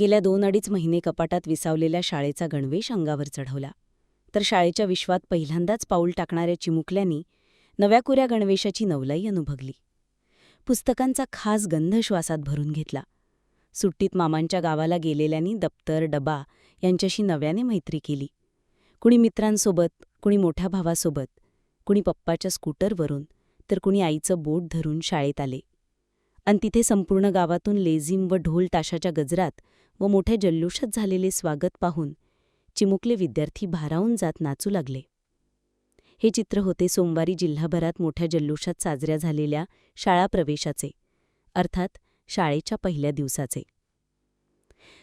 गेल्या दोन अडीच महिने कपाटात विसावलेल्या शाळेचा गणवेश अंगावर चढवला. तर शाळेच्या विश्वात पहिल्यांदाच पाऊल टाकणाऱ्या चिमुकल्यांनी नव्या कोऱ्या गणवेशाची नवलाई अनुभवली. पुस्तकांचा खास गंध श्वासात भरून घेतला. सुट्टीत मामांच्या गावाला गेलेल्यांनी दप्तर डबा यांच्याशी नव्याने मैत्री केली. कुणी मित्रांसोबत कुणी मोठ्या भावासोबत कुणी पप्पाच्या स्कूटरवरून तर कुणी आईचं बोट धरून शाळेत आले. अन तिथे संपूर्ण गावातून लेझिम व ढोल ताशाच्या गजरात व मोठ्या जल्लोषात झालेले स्वागत पाहून चिमुकले विद्यार्थी भारावून जात नाचू लागले. हे चित्र होते सोमवारी जिल्हाभरात मोठ्या जल्लोषात साजऱ्या झालेल्या शाळा प्रवेशाचे अर्थात शाळेच्या पहिल्या दिवसाचे.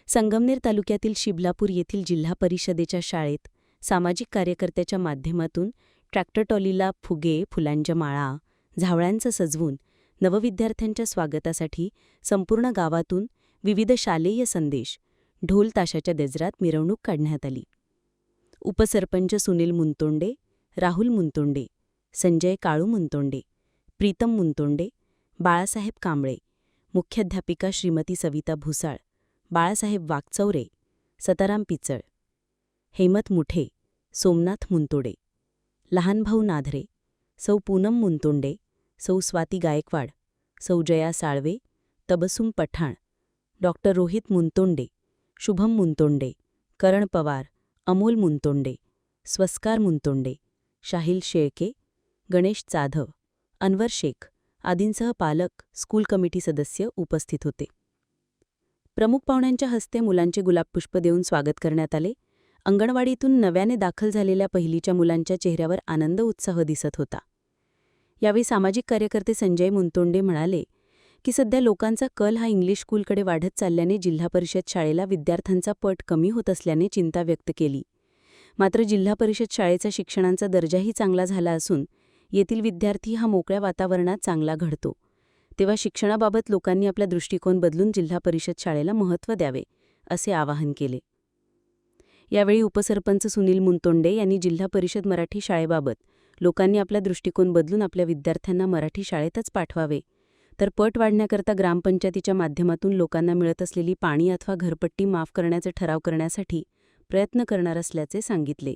संगमनेर तालुक्यातील शिबलापूर येथील जिल्हा परिषदेच्या शाळेत सामाजिक कार्यकर्त्याच्या माध्यमातून ट्रॅक्टर टॉलीला फुगे फुलांच्या माळा झावळ्यांचं सजवून नवविद्यार्थ्यांच्या स्वागतासाठी संपूर्ण गावातून विविध शालेय संदेश ढोल ताशाच्या मिरवणूक काढण्यात आली. उपसरपंच सुनील मुंतोंडे राहुल मुंतोंडे संजय काळू मुंतोंडे प्रीतम मुंतोंडे बाळासाहेब कांबळे मुख्याध्यापिका श्रीमती सविता भुसाळ बाळासाहेब वागचौरे सताराम पिचळ हेमत मुठे सोमनाथ मुंतोडे लहानभाऊ नाधरे सौ पूनम मुंतोंडे सौ स्वाती गायकवाड सौ जया साळवे तबसुम पठाण डॉक्टर रोहित मुंतोंडे शुभम मुंतोंडे करण पवार अमोल मुंतोंडे स्वस्कार मुंतोंडे शाहिल शेळके गणेश जाधव अनवर शेख आदींसह पालक स्कूल कमिटी सदस्य उपस्थित होते. प्रमुख पाहुण्यांच्या हस्ते मुलांचे गुलाबपुष्प देऊन स्वागत करण्यात आले. अंगणवाडीतून नव्याने दाखल झालेल्या पहिलीच्या मुलांच्या चेहऱ्यावर आनंद उत्साह दिसत होता. यावेळी सामाजिक कार्यकर्ते संजय मुंतोंडे म्हणाले की सध्या लोकांचा कल हा इंग्लिश स्कूलकडे वाढत चालल्याने जिल्हा परिषद शाळेला विद्यार्थ्यांचा पट कमी होत असल्याने चिंता व्यक्त केली. मात्र जिल्हा परिषद शाळेचा शिक्षणांचा दर्जाही चांगला झाला असून येथील विद्यार्थी हा मोकळ्या वातावरणात चांगला घडतो. तेव्हा शिक्षणाबाबत लोकांनी आपला दृष्टिकोन बदलून जिल्हा परिषद शाळेला महत्त्व द्यावे असे आवाहन केले. यावेळी उपसरपंच सुनील मुंतोंडे यांनी जिल्हा परिषद मराठी शाळेबाबत लोकांनी आपला दृष्टिकोन बदलून आपल्या विद्यार्थ्यांना मराठी शाळेतच पाठवावे तर पट वाढण्याकरता ग्रामपंचायतीच्या माध्यमातून लोकांना मिळत असलेली पाणी अथवा घरपट्टी माफ करण्याचे ठराव करण्यासाठी प्रयत्न करणार असल्याचे सांगितले.